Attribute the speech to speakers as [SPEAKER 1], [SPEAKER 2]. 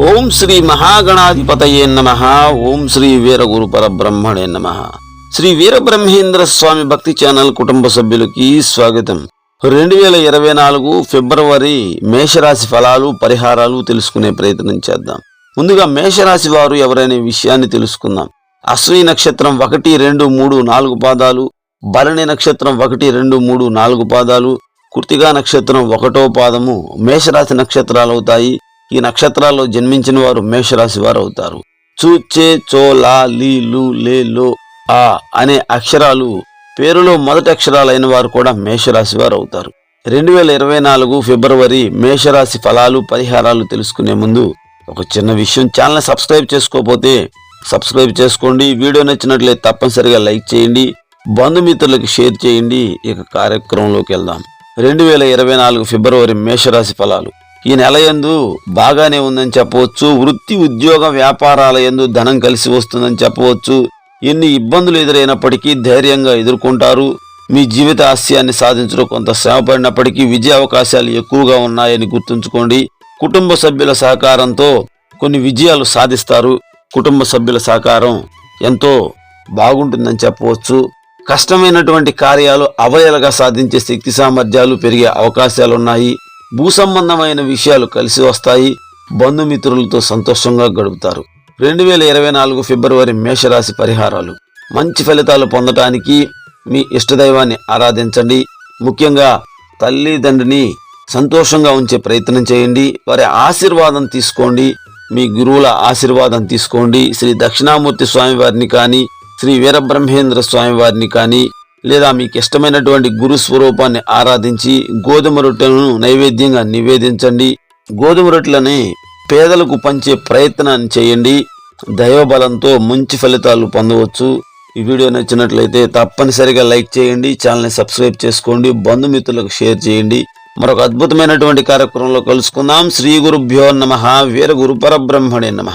[SPEAKER 1] ఓం శ్రీ మహాగణాధిపతయే నమ ఓం శ్రీ వీరగురు పరబ్రహ్మణే నమ. శ్రీ వీరబ్రహ్మేంద్ర స్వామి భక్తి ఛానల్ కుటుంబ సభ్యులకి స్వాగతం. రెండు వేల ఇరవై నాలుగు ఫిబ్రవరి మేషరాశి ఫలాలు పరిహారాలు తెలుసుకునే ప్రయత్నం చేద్దాం. ముందుగా మేషరాశి వారు ఎవరైనా విషయాన్ని తెలుసుకుందాం. అశ్విని నక్షత్రం ఒకటి రెండు మూడు నాలుగు పాదాలు భరణి నక్షత్రం ఒకటి రెండు మూడు నాలుగు పాదాలు కృతిగా నక్షత్రం ఒకటో పాదము మేషరాశి నక్షత్రాలు అవుతాయి ఈ నక్షత్రాల్లో జన్మించిన వారు మేషరాశి వారు అవుతారు చూచే చో లా లీ లు లే లో ఆ అనే అక్షరాలు పేరులో మొదటి అక్షరాలైన వారు కూడా మేషరాశి వారు అవుతారు రెండు వేల ఇరవై నాలుగు ఫిబ్రవరి మేషరాశి ఫలాలు పరిహారాలు తెలుసుకునే ముందు ఒక చిన్న విషయం ఛానల్ సబ్స్క్రైబ్ చేసుకోకపోతే సబ్స్క్రైబ్ చేసుకోండి. వీడియో నచ్చినట్లయితే తప్పనిసరిగా లైక్ చేయండి. బంధుమిత్రులకు షేర్ చేయండి. ఇక కార్యక్రమంలోకి వెళ్దాం. రెండు వేల ఇరవై నాలుగు ఫిబ్రవరి మేషరాశి ఫలాలు. ఈ నెల ఎందు బాగానే ఉందని చెప్పవచ్చు. వృత్తి ఉద్యోగ వ్యాపారాల యందు ధనం కలిసి వస్తుందని చెప్పవచ్చు. ఎన్ని ఇబ్బందులు ఎదురైనప్పటికీ ధైర్యంగా ఎదుర్కొంటారు. మీ జీవిత ఆశయాన్ని సాధించడం కొంత శ్రమ పడినప్పటికీ విజయ అవకాశాలు ఎక్కువగా ఉన్నాయని గుర్తుంచుకోండి. కుటుంబ సభ్యుల సహకారంతో కొన్ని విజయాలు సాధిస్తారు. కుటుంబ సభ్యుల సహకారం ఎంతో బాగుంటుందని చెప్పవచ్చు. కష్టమైనటువంటి కార్యాలు అవయలుగా సాధించే శక్తి సామర్థ్యాలు పెరిగే అవకాశాలు ఉన్నాయి భూ సంబంధమైన విషయాలు కలిసి వస్తాయి బంధుమిత్రులతో సంతోషంగా గడుపుతారు. రెండు వేల ఇరవై నాలుగు ఫిబ్రవరి మేషరాశి పరిహారాలు. మంచి ఫలితాలు పొందటానికి మీ ఇష్టదైవాన్ని ఆరాధించండి. ముఖ్యంగా తల్లిదండ్రిని సంతోషంగా ఉంచే ప్రయత్నం చేయండి. వారి ఆశీర్వాదం తీసుకోండి. మీ గురువుల ఆశీర్వాదం తీసుకోండి. శ్రీ దక్షిణామూర్తి స్వామివారిని కానీ శ్రీ వీరబ్రహ్మేంద్ర స్వామివారిని కానీ లేదా మీకు ఇష్టమైనటువంటి గురు స్వరూపాన్ని ఆరాధించి గోధుమ రొట్టెలను నైవేద్యంగా నివేదించండి. గోధుమ రొట్టెలని పేదలకు పంచే ప్రయత్నాన్ని చేయండి. దైవబలంతో మంచి ఫలితాలు పొందవచ్చు. ఈ వీడియో నచ్చినట్లయితే తప్పనిసరిగా లైక్ చేయండి ఛానల్ని సబ్స్క్రైబ్ చేసుకోండి బంధుమిత్రులకు షేర్ చేయండి. మరొక అద్భుతమైనటువంటి కార్యక్రమంలో కలుసుకుందాం. శ్రీ గురుభ్యో నమ వీర గురు పరబ్రహ్మణే నమ.